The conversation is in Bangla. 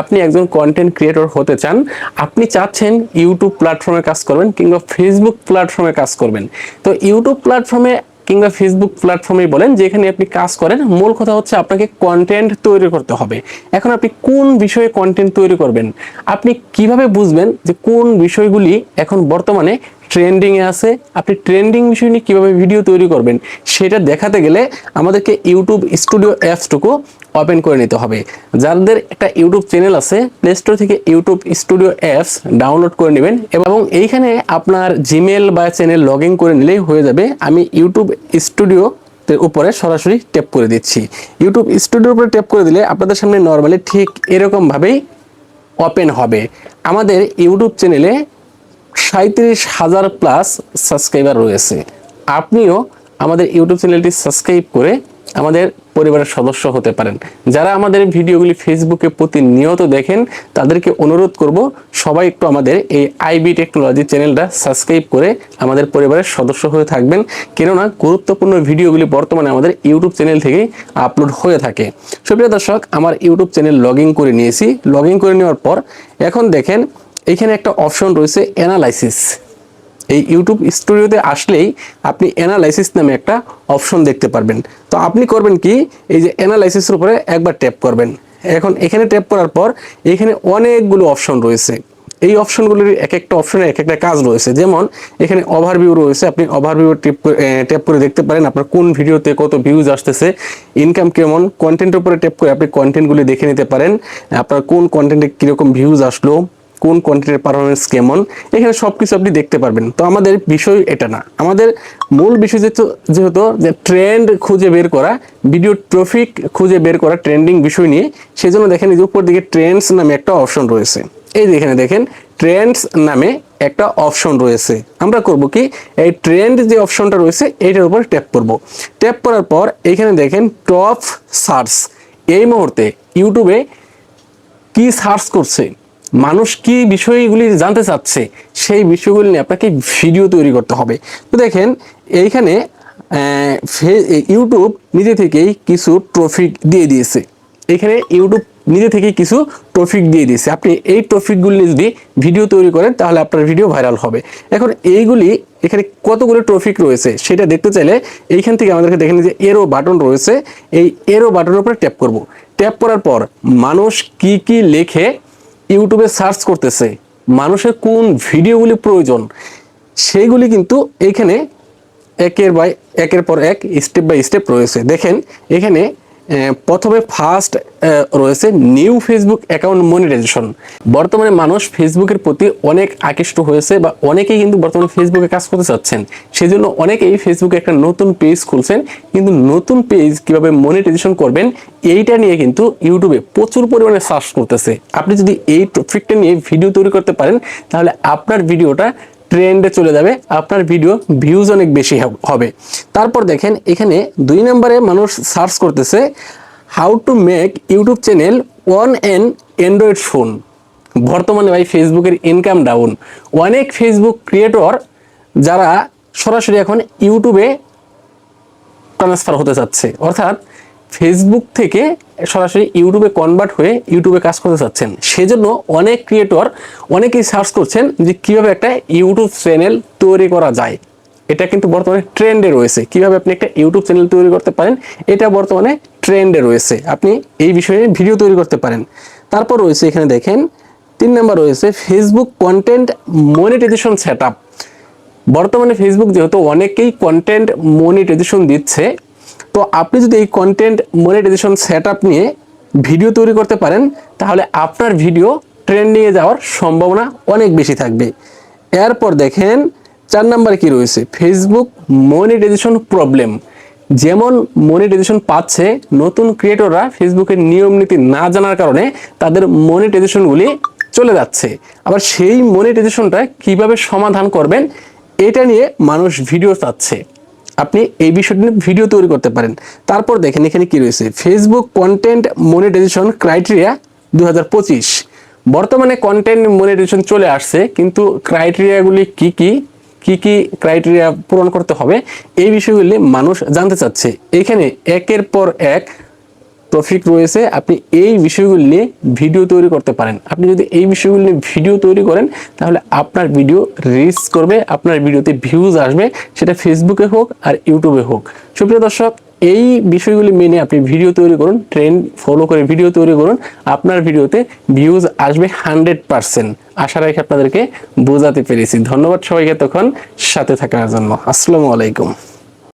আপনি একজন কন্টেন্ট ক্রিয়েটর হতে চান, আপনি চাচ্ছেন ইউটিউব প্ল্যাটফর্মে কাজ করবেন কিংবা ফেসবুক প্ল্যাটফর্মে কাজ করবেন। তো ইউটিউব প্ল্যাটফর্মে কিংবা ফেসবুক প্ল্যাটফর্মে বলেন, যেখানে আপনি কাজ করেন, মূল কথা হচ্ছে আপনাকে কন্টেন্ট তৈরি করতে হবে। এখন আপনি কোন বিষয়ে কন্টেন্ট তৈরি করবেন? আপনি কীভাবে বুঝবেন যে কোন বিষয়গুলি এখন বর্তমানে ট্রেন্ডিং এ আছে। আপনি ট্রেন্ডিং বিষয় নিয়ে কীভাবে ভিডিও তৈরি করবেন, সেটা দেখাতে গেলে আমাদেরকে ইউটিউব স্টুডিও অ্যাপসটুকু ওপেন করে নিতে হবে। যাদের একটা ইউটিউব চ্যানেল আছে, প্লে স্টোর থেকে ইউটিউব স্টুডিও অ্যাপস ডাউনলোড করে নেবেন এবং এইখানে আপনার জিমেল বা চ্যানেল লগ ইন করে নিলেই হয়ে যাবে। আমি ইউটিউব স্টুডিও উপরে সরাসরি ট্যাপ করে দিচ্ছি। ইউটিউব স্টুডিওর উপরে ট্যাপ করে দিলে আপনাদের সামনে নর্মালি ঠিক এরকমভাবেই ওপেন হবে। আমাদের ইউটিউব চ্যানেলে সাঁত্রিশ হাজার প্লাস সাবস্ক্রাইবার রয়েছে। আপনিও আমাদের ইউটিউব চ্যানেলটি সাবস্ক্রাইব করে আমাদের পরিবারের সদস্য হতে পারেন। যারা আমাদের ভিডিওগুলি ফেসবুকে প্রতিনিয়ত দেখেন, তাদেরকে অনুরোধ করব সবাই একটু আমাদের এই আইবি টেকনোলজি চ্যানেলটা সাবস্ক্রাইব করে আমাদের পরিবারের সদস্য হয়ে থাকবেন। কেননা গুরুত্বপূর্ণ ভিডিওগুলি বর্তমানে আমাদের ইউটিউব চ্যানেল থেকেই আপলোড হয়ে থাকে। সুপ্রিয় দর্শক, আমার ইউটিউব চ্যানেল লগ করে নিয়েছি। লগ করে নেওয়ার পর এখন দেখেন এখানে একটা অপশন রয়েছে অ্যানালাইসিস এই ইউটিউব স্টুডিওতে আসলেই আপনি অ্যানালাইসিস নামে একটা অপশন দেখতে পারবেন। তো আপনি করবেন কি? এই যে অ্যানালাইসিসের উপরে একবার ট্যাপ করবেন। এখন এখানে ট্যাপ করার পর এখানে অনেকগুলো অপশন রয়েছে। এই অপশনগুলির এক একটা অপশনের এক একটা কাজ রয়েছে। যেমন এখানে ওভারভিউ রয়েছে। আপনি ওভারভিউ টিপ ট্যাপ করে দেখতে পারেন আপনার কোন ভিডিওতে কত ভিউজ আসতেছে ইনকাম কেমন কন্টেন্টের উপরে ট্যাপ করে আপনি কন্টেন্টগুলি দেখে নিতে পারেন। আপনার কোন কন্টেন্টে কীরকম ভিউজ আসলো কোন কন্টেন্টের পারফরমেন্স কেমন, এখানে সব কিছু আপনি দেখতে পারবেন। তো আমাদের বিষয় এটা না। আমাদের মূল বিষয় যেহেতু যেহেতু যে ট্রেন্ড খুঁজে বের করা ভিডিও ট্রফিক খুঁজে বের করা ট্রেন্ডিং বিষয় নিয়ে সেই জন্য দেখেন এই যে উপর দিকে ট্রেন্ডস নামে একটা অপশন রয়েছে। এই যে এখানে দেখেন ট্রেন্ডস নামে একটা অপশন রয়েছে। আমরা করব কি, এই ট্রেন্ড যে অপশনটা রয়েছে এইটার উপর ট্যাপ করব। ট্যাপ করার পর এখানে দেখেন টপ সার্চ এই মুহূর্তে ইউটিউবে কি সার্চ করছে? মানুষ কি বিষয়গুলি জানতে চাচ্ছে, সেই বিষয়গুলি নিয়ে আপনাকে ভিডিও তৈরি করতে হবে। তো দেখেন, এইখানে ইউটিউব নিজে থেকেই কিছু ট্রফিক দিয়ে দিয়েছে। এখানে ইউটিউব নিজে থেকেই কিছু টপিক দিয়ে দিয়েছে। আপনি এই টপিকগুলি যদি ভিডিও তৈরি করেন, তাহলে আপনার ভিডিও ভাইরাল হবে। এখন এইগুলি, এখানে কতগুলো টপিক রয়েছে, সেটা দেখতে চাইলে এইখান থেকে আমাদেরকে দেখেন যে এরো বাটন রয়েছে। এই এরো বাটনের উপরে ট্যাপ করব। ট্যাপ করার পর মানুষ কি কি লেখে ইউটিউবে সার্চ করতেছে মানুষের কোন ভিডিওগুলি প্রয়োজন, সেইগুলি কিন্তু এখানে একের বাই, একের পর এক, স্টেপ বাই স্টেপ রয়েছে। দেখেন, এখানে প্রথমে ফার্স্ট রয়েছে নিউ ফেসবুক অ্যাকাউন্ট মনিটাইজেশন বর্তমানে মানুষ ফেসবুকের প্রতি অনেক আকৃষ্ট হয়েছে বা অনেকেই কিন্তু বর্তমানে ফেসবুকে কাজ করতে চাচ্ছেন। সেই জন্য অনেকেই ফেসবুকে একটা নতুন পেজ খুলছেন। কিন্তু নতুন পেজ কীভাবে মনিটাইজেশন করবেন, এইটা নিয়ে কিন্তু ইউটিউবে প্রচুর পরিমাণে সার্চ করতেছে। আপনি যদি এই টপিকটা নিয়ে ভিডিও তৈরি করতে পারেন, তাহলে আপনার ভিডিওটা ট্রেন্ডে চলে যাবে, আপনার ভিডিও ভিউজ অনেক বেশি হবে তারপর দেখেন, এখানে দুই নম্বরে মানুষ সার্চ করতেছে how to make YouTube channel on an android phone বর্তমানে ভাই ফেসবুকের ইনকাম ডাউন অনেক ফেসবুক ক্রিয়েটর যারা সরাসরি এখন ইউটিউবে ট্রান্সফার হতে চাচ্ছে। অর্থাৎ ফেসবুক থেকে সরাসরি ইউটিউবে কনভার্ট হয়ে ইউটিউবে কাজ করতে চাচ্ছেন। সেজন্য অনেক ক্রিয়েটর অনেকেই সার্চ করছেন যে কীভাবে একটা ইউটিউব চ্যানেল তৈরি করা যায়। এটা কিন্তু বর্তমানে ট্রেন্ডে রয়েছে। কীভাবে আপনি একটা ইউটিউব চ্যানেল তৈরি করতে পারেন, এটা বর্তমানে ট্রেন্ডে রয়েছে। আপনি এই বিষয়ে ভিডিও তৈরি করতে পারেন। তারপর রয়েছে এখানে দেখেন, তিন নাম্বার রয়েছে ফেসবুক কন্টেন্ট মনিটাইজেশন সেট বর্তমানে ফেসবুক যেহেতু অনেকেই কন্টেন্ট মনিটাইজেশন দিচ্ছে তো আপনি যদি এই কন্টেন্ট মনিটাইজেশন সেট নিয়ে ভিডিও তৈরি করতে পারেন, তাহলে আপনার ভিডিও ট্রেন্ডিংয়ে যাওয়ার সম্ভাবনা অনেক বেশি থাকবে। এরপর দেখেন, চার নাম্বারে কি রয়েছে? ফেসবুক মনিটাইজেশন প্রবলেম যেমন মনিটাইজেশন পাচ্ছে, নতুন ক্রিয়েটররা ফেসবুকের নিয়ম নীতি না জানার কারণে তাদের মনিটাইজেশনগুলি চলে যাচ্ছে। আবার সেই মনিটাইজেশনটা কীভাবে সমাধান করবেন, এটা নিয়ে মানুষ ভিডিও চাচ্ছে। আপনি এই বিষয়টি নিয়ে ভিডিও তৈরি করতে পারেন। তারপর দেখেন এখানে কি রয়েছে? ফেসবুক কন্টেন্ট মনিটাইজেশন ক্রাইটেরিয়া পঁচিশ। বর্তমানে কন্টেন্ট মনিটাইজেশন চলে আসছে, কিন্তু ক্রাইটেরিয়াগুলি কি কি? কি কি ক্রাইটেরিয়া পূরণ করতে হবে? এই বিষয়গুলি মানুষ জানতে চাচ্ছে। এখানে একের পর এক টপিক রয়েছে, আপনি এই বিষয়গুলি নিয়ে ভিডিও তৈরি করতে পারেন। আপনি যদি এই বিষয়গুলি নিয়ে ভিডিও তৈরি করেন, তাহলে আপনার ভিডিও রিচ করবে, আপনার ভিডিওতে ভিউজ আসবে, সেটা ফেসবুকে হোক আর ইউটিউবে হোক। সুপ্রিয় দর্শক, এই বিষয়গুলি মেনে আপনি ভিডিও তৈরি করুন ট্রেন্ড ফলো করে ভিডিও তৈরি করুন, আপনার ভিডিওতে ভিউজ আসবে হান্ড্রেড পার্সেন্ট আশা রাখি আপনাদেরকে বোঝাতে পেরেছি। ধন্যবাদ সবাইকে তখন সাথে থাকার জন্য। আসসালামু আলাইকুম।